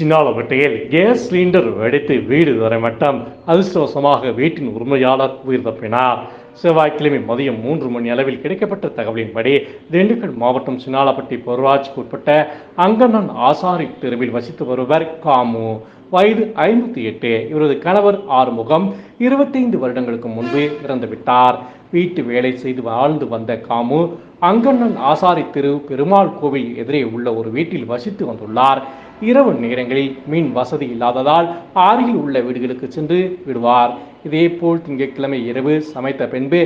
சின்னாலப்பட்டையில் gas cylinder வெடித்து வீடு தரைமட்டம் அதிர்ஷ்டவசமாக வீட்டின் உரிமையாளர் உயிர் தப்பினார். செவ்வாய்க்கிழமை மதியம் மூன்று மணி அளவில் கிடைக்கப்பட்ட தகவலின்படி திண்டுக்கல் மாவட்டம் சின்னாலப்பட்டி பொருளாட்சிக்கு உட்பட்ட அங்கண்ணன் ஆசாரி தெருவில் வசித்து வருவர் காமு. வயது ஐம்பத்தி எட்டு இவரது கணவர் ஆறுமுகம் இருபத்தைந்து வருடங்களுக்கு முன்பு இறந்துவிட்டார். வீட்டு வேலை செய்து வாழ்ந்து வந்த காமு அங்கண்ணன் ஆசாரி தெரு பெருமாள் கோவில் எதிரே உள்ள ஒரு வீட்டில் வசித்து வந்துள்ளார். இரவு நேரங்களில் மின் வசதி இல்லாததால் அருகில் உள்ள வீடுகளுக்கு சென்று விடுவார். இதேபோல் திங்கட்கிழமை இரவு சமைத்த பின்பு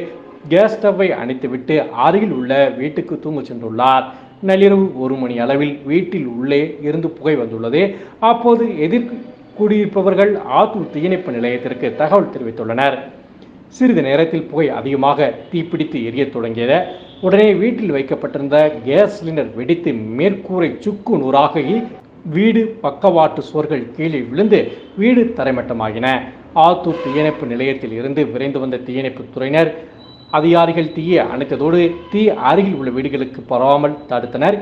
கேஸ் ஸ்டவ்வை அணைத்துவிட்டு அருகில் உள்ள வீட்டுக்கு தூங்க சென்றுள்ளார். நள்ளிரவு ஒரு மணி அளவில் வீட்டில் உள்ளே இருந்து புகை வந்துள்ளது. அப்போது எதிர் குடியிருப்பவர்கள் ஆத்தூர் தீயணைப்பு நிலையத்திற்கு தகவல் தெரிவித்துள்ளனர். சிறிது நேரத்தில் புகை அதிகமாக தீப்பிடித்து எரியத் தொடங்கியது. உடனே வீட்டில் வைக்கப்பட்டிருந்த கேஸ் சிலிண்டர் வெடித்து மேற்கூரை சுக்கு நூறாகி வீடு பக்கவாட்டு சுவர்கள் கீழே விழுந்து வீடு தரைமட்டமாகின ஆத்தூர் தீயணைப்பு நிலையத்தில் இருந்து விரைந்து வந்த தீயணைப்பு துறையினர் அதிகாரிகள் தீயை அணைத்ததோடு தீ அருகில் உள்ள வீடுகளுக்கு பரவாமல் தடுத்தனர்.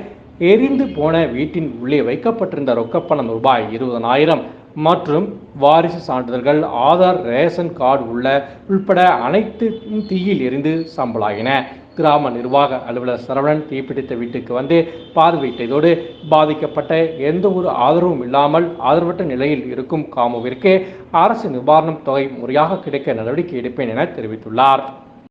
எரிந்து போன வீட்டின் உள்ளே வைக்கப்பட்டிருந்த ரொக்கப்பணம் ரூபாய் இருபதனாயிரம் மற்றும் வாரிசு சான்றிதழ்கள் ஆதார் ரேஷன் கார்டு உள்ள உள்பட அனைத்து தீயில் எரிந்து சம்பளாகின கிராம நிர்வாக அலுவலர் சரவணன் தீப்பிடித்த வீட்டுக்கு வந்து பார்வையிட்டதோடு பாதிக்கப்பட்ட எந்த ஒரு ஆதரவும் இல்லாமல் ஆதரவற்ற நிலையில் இருக்கும் காமுவிற்கு அரசு நிவாரணம் தொகை முறையாக கிடைக்க நடவடிக்கை எடுப்பேன் என தெரிவித்துள்ளார்.